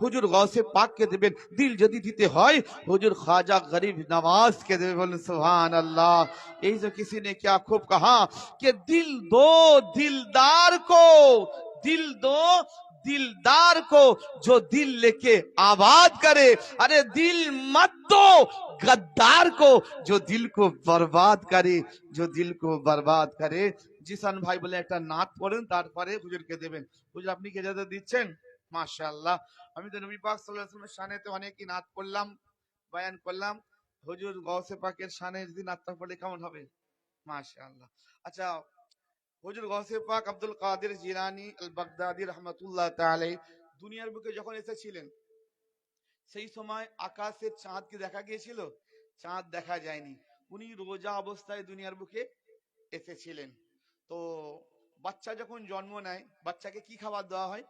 হুজুর গৌসে পাককে দেবেন দিল যদি দিতে হয় হুজুর খাজা গরিব नवाज़ के देवे बोले सुहान अल्लाह यही जो किसी ने क्या खूब कहा कि दिल दो दिलदार को, दिल दो दिलदार को जो दिल लेके आबाद करे। अरे दिल मत दो गद्दार को जो दिल को बर्बाद करे, जो दिल को बर्बाद करे। জিসান ভাই বলে একটা নাত পড়েন তারপরে হুজুরকে দেবেন হুজুর আপনি কে যাতে দিচ্ছেন মাশাআল্লাহ। আমি তো নবী পাক ওয়াসাল্লামের শানেতে অনেকই নাত পড়লাম বয়ান করলাম। হুজুর গৌসে পাকের শানে যদি নাতটা পড়লে কেমন হবে? মাশাআল্লাহ। আচ্ছা হুজুর গৌসে পাক Abdul Qadir Jilani al Baghdadi রহমাতুল্লাহ তাআলাই দুনিয়ার বুকে যখন এসেছিলেন, সেই সময় আকাশের চাঁদ কি দেখা গিয়েছিল? চাঁদ দেখা যায়নি। উনি রোজা অবস্থায় দুনিয়ার বুকে এসেছিলেন। তো বাচ্চা যখন জন্ম নেয়, বাচ্চাকে কি খাবার দেওয়া হয়?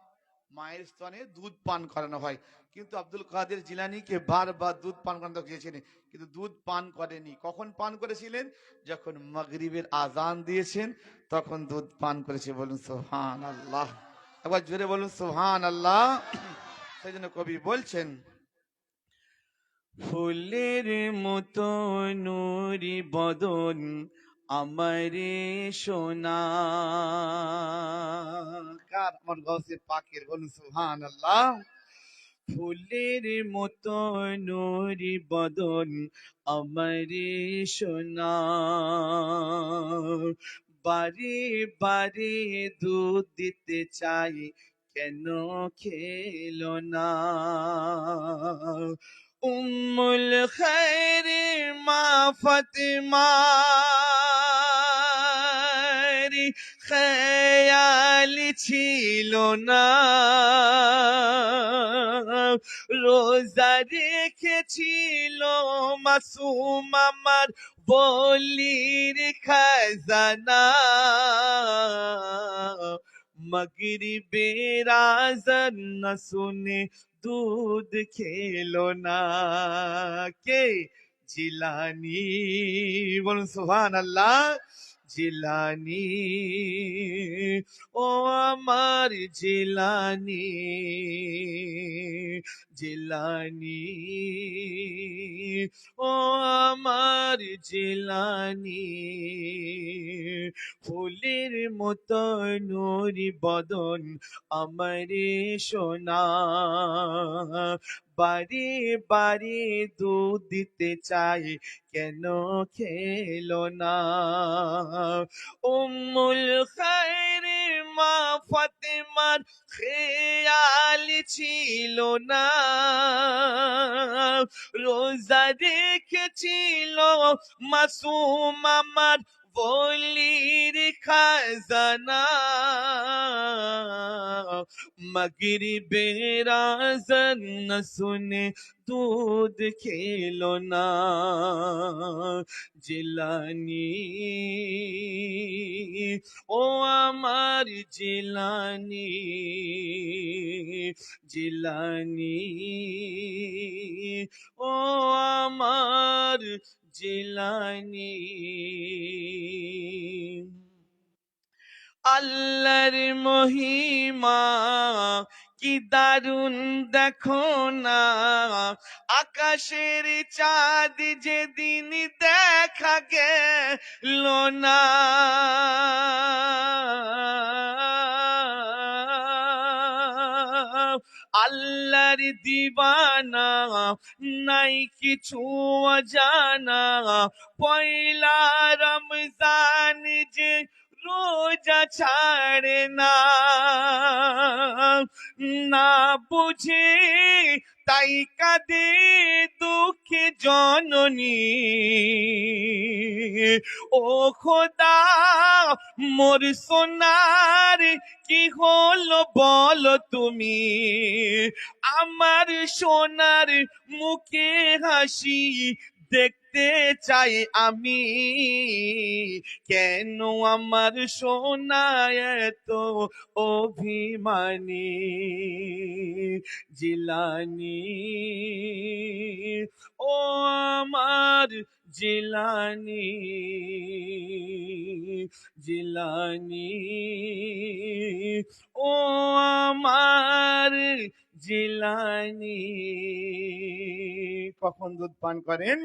মায়ের স্তনে দুধ পান করানো হয়। কিন্তু আব্দুল কাদের জিলানিকে বারবার দুধ পান করানো চেয়েছিলেন কিন্তু দুধ পান করেনি। কখন পান করেছিলেন? যখন মগরিবের আজান দিয়েছেন, তখন দুধ পান করেছে। বলুন সোহান আল্লাহ একবার জোরে বলুন সোহান আল্লাহ সেই জন্য কবি বলছেন, ফুলের মতো নুরি বদন আমারে সোনা। আমার গসে পাকের বলুন সুহান আল্লাহ ফুলের মতো নুরি বদন আমারে সোনা বারে বারে দুধ দিতে চাই, কেন খেলো না? উম্মুল খৈর মা ফাতিমা খেয়াল ছিল না। রোজা রেখেছিল মাসুম আমার বলির খাজানা। মগরিবের আজান না শুনে দুধ খেলো না। কে? জিলানি। বলুন সুহান আল্লাহ জিলানি ও আমার জিলানি জিলানি ও আমার জিলানি ফুলের মতো নুরি বদন আমারে সোনা বাড়ি বাড়ি দুধ দিতে চাই, কেন খেলো না? উম্মুল খায়র মা ফাতেমার খেয়াল ছিল না। রোজা রেখেছিল মাসুম আমার বলির খাজানা, মগরিবের আজান না শুনে দুধ খেলো না। জিলানি, ও আমার জিলানি জিলানি, ও জিলানি। আল্লাহর মহিমা কি দারুণ দেখো না। আকাশের চাঁদ যেদিন দেখা গেল না। আল্লাহর দিবানা নাই কিছু জানা পয়লা রমজান যে রোজা ছাড়ে না না বুঝে তাই কাঁদে দুঃখে জননী ও খোদা মোর সোনার কি হলো বল তুমি আমার সোনার মুখে হাসি দেখতে চাই আমি। কেন আমার সোনা এত অভিমানী? জিলানি। ও আমার জিলানি। জিলানি। ও আমার জিলানি। কখন দুধ পান করেন?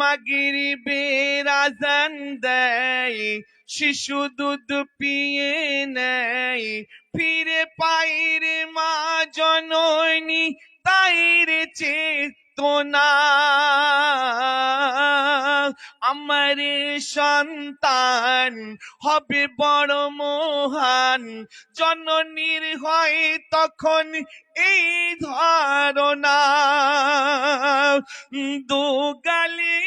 মাগিরি বেরাজান দেয়, শিশু দুধ পিয়ে নেয়। ফিরে পাইরে মা জননী, তাইরে চেতনা আমার সন্তান হবে বড় মহান। জননীর হয় তখন এই ধারণা। দু গালি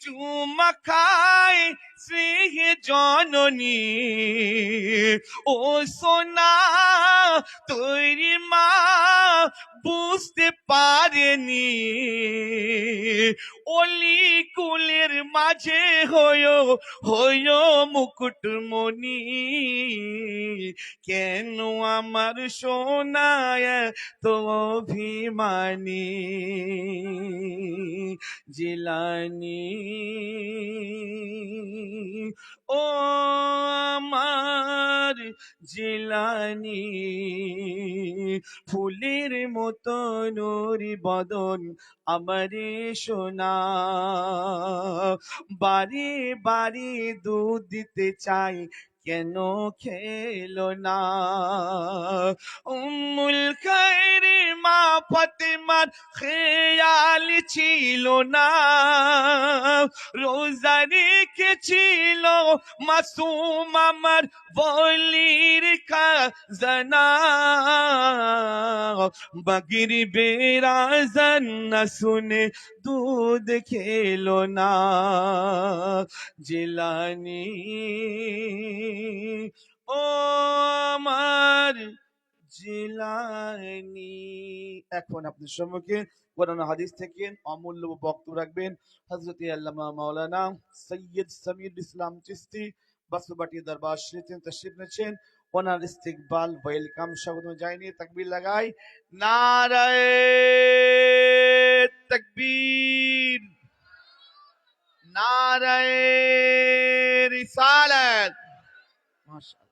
চুমা খায় স্নেহ জননী। ও সোনা, তৈরি মা বুঝতে পারেনি। অলি কুলের মাঝে হয়ো হয়ো মুকুটমণি। কেন আমার সোনায় তো অভিমানী? জিলানি। ও আমার জিলানি ফুলের মতো নুরি বদন আমারে সোনা। বাড়ি বাড়ি দুধ দিতে চাই কেন খেলো না? উম্মুল খায়রি মা ফাতেমার খেয়াল ছিল না। রোজা রেখেছিল মাসুম আমার বলির খাজানা। বাগির বেরাজন শুনে দুধ খেলো না। জিলানি ও আমার জিলানি এখন আপনার সম্মুখে। কোরআন হাদিস থেকে অমূল্য বক্তব্য রাখবেন। হযরত আল্লামা মাওলানা সৈয়দ সমীর ইসলাম চিস্তি বাসুবাটি দরবার শরীফ তশরিফ নিয়েছেন। ওনার ইস্তিকবাল ওয়েলকাম স্বাগত জানিয়ে তাকবীর লাগাই। নারায়ে তাকবীর। নারায়ে ভাষা